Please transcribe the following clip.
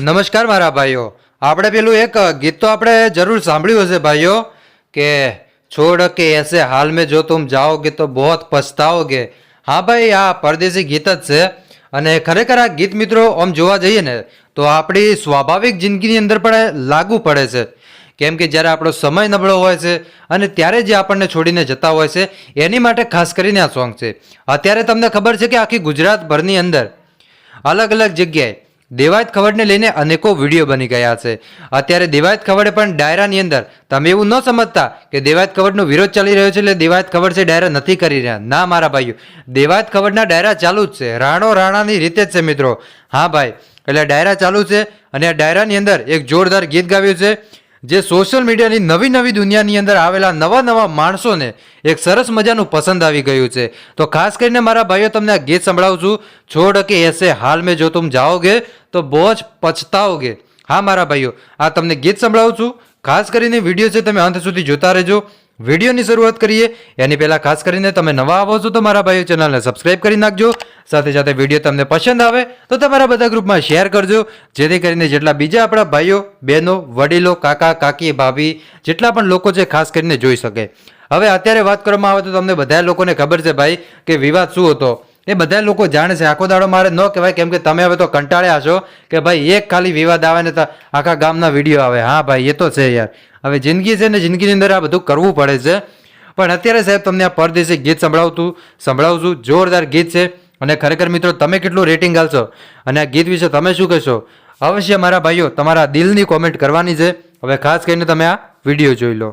નમસ્કાર મારા ભાઈઓ. આપણે પેલું એક ગીત તો આપણે જરૂર સાંભળ્યું હશે ભાઈઓ, કે છોડ કે એસે હાલ મેં જો તુમ જાઓગે તો બહોત પછતાઓગે હા ભાઈ, આ પરદેશી ગીત જ છે. અને ખરેખર આ ગીત મિત્રો, આમ જોવા જઈએ ને, તો આપણી સ્વાભાવિક જિંદગીની અંદર પણ લાગુ પડે છે. કેમ કે જ્યારે આપણો સમય નબળો હોય છે અને ત્યારે જે આપણને છોડીને જતા હોય છે, એની માટે ખાસ કરીને આ સોંગ છે. અત્યારે તમને ખબર છે કે આખી ગુજરાતભરની અંદર અલગ અલગ જગ્યાએ દેવાયત ખવડને લઈને અનેકો વીડિયો બની ગયા છે. અત્યારે દેવાયત ખવડે પણ ડાયરાની અંદર, તમે એવું ન સમજતા કે દેવાયત ખવડનો વિરોધ ચાલી રહ્યો છે એટલે દેવાયત ખવડ છે ડાયરા નથી કરી રહ્યા. ના, મારા ભાઈઓ, દેવાયત ખવડના ડાયરા ચાલુ જ છે. રાણો રાણાની રીતે જ છે મિત્રો. હા, ભાઈ, એટલે ડાયરા ચાલુ છે અને આ ડાયરાની અંદર એક જોરદાર ગીત ગાવ્યું છે. જે સોશિયલ મીડિયાની નવી નવી દુનિયાની અંદર આવેલા નવા નવા માણસોને એક સરસ મજાનું પસંદ આવી ગયું છે. તો ખાસ કરીને મારા ભાઈઓ, તમને આ ગીત સંભળાવું છું. છોડ કે એસે, હાલ મેં જો તુમ જાઓગે, તો બહુ જ પછતાઓગે. હા મારા ભાઈઓ, આ તમને ગીત સંભળાવું છું. ખાસ કરીને વીડિયો છે, તમે અંત સુધી જોતા રહેજો. વિડીયોની શરૂઆત કરીએ. એની પહેલાં ખાસ કરીને તમે નવા આવો છો તો મારા ભાઈઓ ચેનલને સબસ્ક્રાઇબ કરી નાખજો. સાથે સાથે વીડિયો તમને પસંદ આવે તો તમારા બધા ગ્રુપમાં શેર કરજો. જેથી કરીને જેટલા બીજા આપણા ભાઈઓ, બહેનો, વડીલો, કાકા, કાકી, ભાભી, જેટલા પણ લોકો છે ખાસ કરીને જોઈ શકે. હવે અત્યારે વાત કરવામાં આવે તો તમને બધા લોકોને ખબર છે ભાઈ કે વિવાદ શું હતો. એ બધા લોકો જાણે છે. આખો દાડો મારે ન કહેવાય, કેમ કે તમે હવે તો કંટાળ્યા છો કે ભાઈ એક ખાલી વિવાદ આવે ને તો આખા ગામના વીડિયો આવે. હા ભાઈ, એ તો છે યાર. હવે જિંદગી છે ને જિંદગીની અંદર આ બધું કરવું પડે છે. પણ અત્યારે સાહેબ તમને આ પરદેશી ગીત સંભળાવતું સંભળાવું છું જોરદાર ગીત છે અને ખરેખર મિત્રો તમે કેટલું રેટિંગ આપશો અને આ ગીત વિશે તમે શું કહેશો? અવશ્ય મારા ભાઈઓ, તમારા દિલની કોમેન્ટ કરવાની છે. હવે ખાસ કરીને તમે આ વીડિયો જોઈ લો.